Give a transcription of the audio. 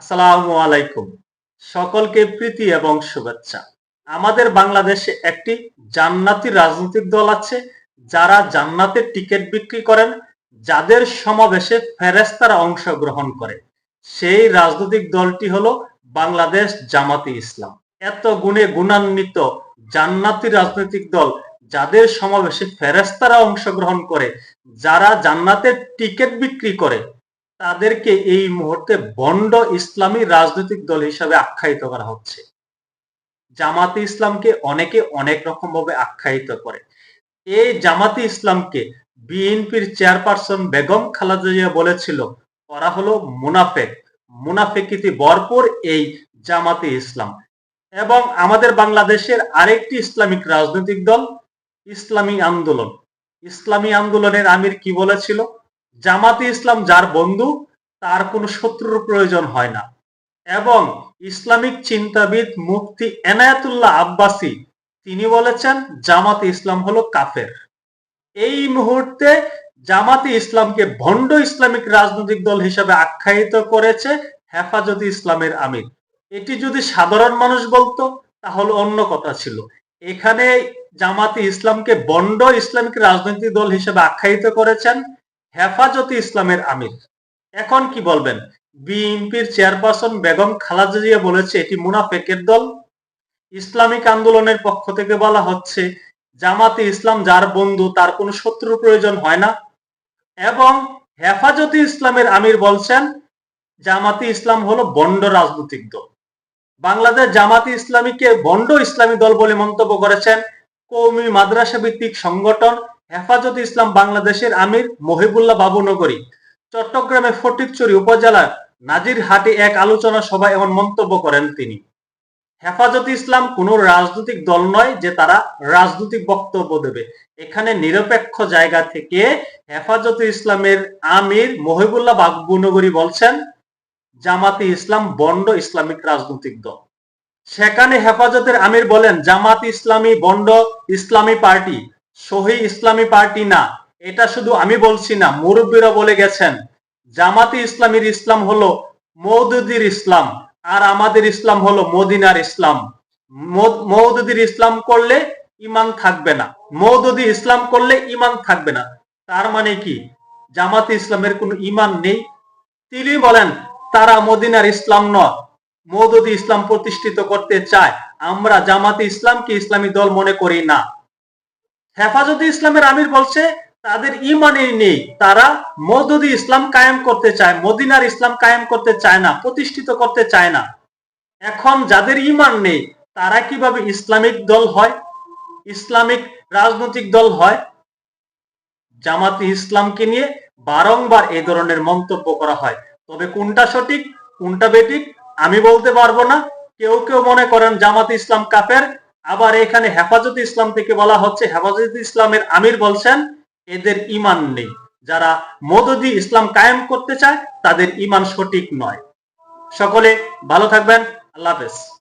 আসসালামু আলাইকুম। সকলকে প্রীতি এবং শুভেচ্ছা। আমাদের বাংলাদেশে একটি জান্নাতি রাজনৈতিক দল আছে, যারা জান্নাতের টিকিট বিক্রি করেন, যাদের সমাবেশে ফেরেস্তারা অংশগ্রহণ করে। সেই রাজনৈতিক দলটি হলো বাংলাদেশ জামাতি ইসলাম। এত গুণে গুণান্বিত জান্নাতি রাজনৈতিক দল, যাদের সমাবেশে ফেরেস্তারা অংশগ্রহণ করে, যারা জান্নাতের টিকিট বিক্রি করে তাদেরকে এই মুহূর্তে বন্ড ইসলামী রাজনৈতিক দল হিসাবে আখ্যায়িত করা হচ্ছে। জামাতে ইসলামকে অনেকে অনেক রকম ভাবে আখ্যায়িত করে। এই জামাতে ইসলামকে বিএনপির চেয়ারপারসন বেগম খালেদা বলেছিল, করা হলো মুনাফেক। মুনাফেকিতি ভরপুর এই জামাতে ইসলাম। এবং আমাদের বাংলাদেশের আরেকটি ইসলামিক রাজনৈতিক দল, ইসলামী আন্দোলন। ইসলামী আন্দোলনের আমির কি বলেছিল? জামাতে ইসলাম যার বন্ধু, তার কোনো শত্রুর প্রয়োজন হয় না। এবং ইসলামিক চিন্তাবিদ মুফতি এনায়াতুল্লাহ আব্বাসী, তিনি বলেছেন, জামাতে ইসলাম হলো কাফের। এই মুহূর্তে জামাতে ইসলামকে ভণ্ড ইসলামিক রাজনৈতিক দল হিসেবে আখ্যায়িত করেছে হেফাজতে ইসলামের আমির। এটি যদি সাধারণ মানুষ বলতো, তাহলে অন্য কথা ছিল। এখানে জামাতে ইসলামকে বন্ড ইসলামিক রাজনৈতিক দল হিসেবে আখ্যায়িত করেছেন হেফাজতে ইসলামের আমির। এখন কি বলবেন? বিএনপির চেয়ারপারসন বেগম খালেদা জিয়া বলেছে, এটি মুনাফেকের দল। ইসলামিক আন্দোলনের পক্ষ থেকে বলা হচ্ছে, জামাতে ইসলাম যার বন্ধু, তার কোনো শত্রুর প্রয়োজন হয় না। এবং হেফাজতে ইসলামের আমির বলছেন, জামাতে ইসলাম হলো বন্ড রাজনৈতিক দল। বাংলাদেশ জামাতে ইসলামীকে বন্ড ইসলামী দল বলে মন্তব্য করেছেন কৌমি মাদ্রাসা ভিত্তিক সংগঠন হেফাজত ইসলাম বাংলাদেশের আমির মহিবুল্লাহ বাবুনগরী, চট্টগ্রামের ফটিকচুরি উপজেলার নাজিরহাটে এক আলোচনা সভায় এমন মন্তব্য করেন তিনি। হেফাজত ইসলাম কোন রাজনৈতিক দল নয় যে তারা রাজনৈতিক বক্তব্য দেবে। এখানে নিরপেক্ষ জায়গা থেকে হেফাজত ইসলামের আমির মহিবুল্লাহ বাবুনগরী বলছেন, জামাতে ইসলাম বন্ড ইসলামিক রাজনৈতিক দল। সেখানে হেফাজতের আমির বলেন, জামাত ইসলামী বন্ড ইসলামী পার্টি। সহি ইসলামী পার্টি না। এটা শুধু আমি বলছি না, মুরব্বীরা বলে গেছেন, জামাতি ইসলামীর ইসলাম হলো মৌদুদির ইসলাম, আর আমাদের ইসলাম হলো মদিনার ইসলাম। মৌদুদির ইসলাম করলে ইমান থাকবে না। মৌদুদি ইসলাম করলে ইমান থাকবে না। তার মানে কি? জামাতে ইসলামের কোনো ইমান নেই। তিনি বলেন, তারা মদিনার ইসলাম নয় মৌদুদি ইসলাম প্রতিষ্ঠিত করতে চায়। আমরা জামাতে ইসলামকে ইসলামী দল মনে করি না। হেফাজতে ইসলামের আমির বলছে, তাদের ইমানই নেই। তারা মদুদি ইসলাম কায়েম করতে চায়, মদিনার ইসলাম কায়েম করতে চায় না, প্রতিষ্ঠিত করতে চায় না। এখন যাদের ইমান নেই, তারা কীভাবে ইসলামিক দল হয়? ইসলামিক রাজনৈতিক দল হয়? জামাতে ইসলামকে নিয়ে বারংবার এই ধরনের মন্তব্য করা হয়। তবে কোনটা সঠিক, কোনটা বেঠিক, আমি বলতে পারব না। কেউ কেউ মনে করেন জামাতে ইসলাম কাফের আবার এখানে হেফাজত ইসলাম থেকে বলা হচ্ছে, হেফাজত ইসলামের আমির বলছেন, এদের ইমান নেই। যারা মদদি ইসলাম কায়েম করতে চায়, তাদের ইমান সঠিক নয়। সকলে ভালো থাকবেন, আল্লাহ হাফেজ।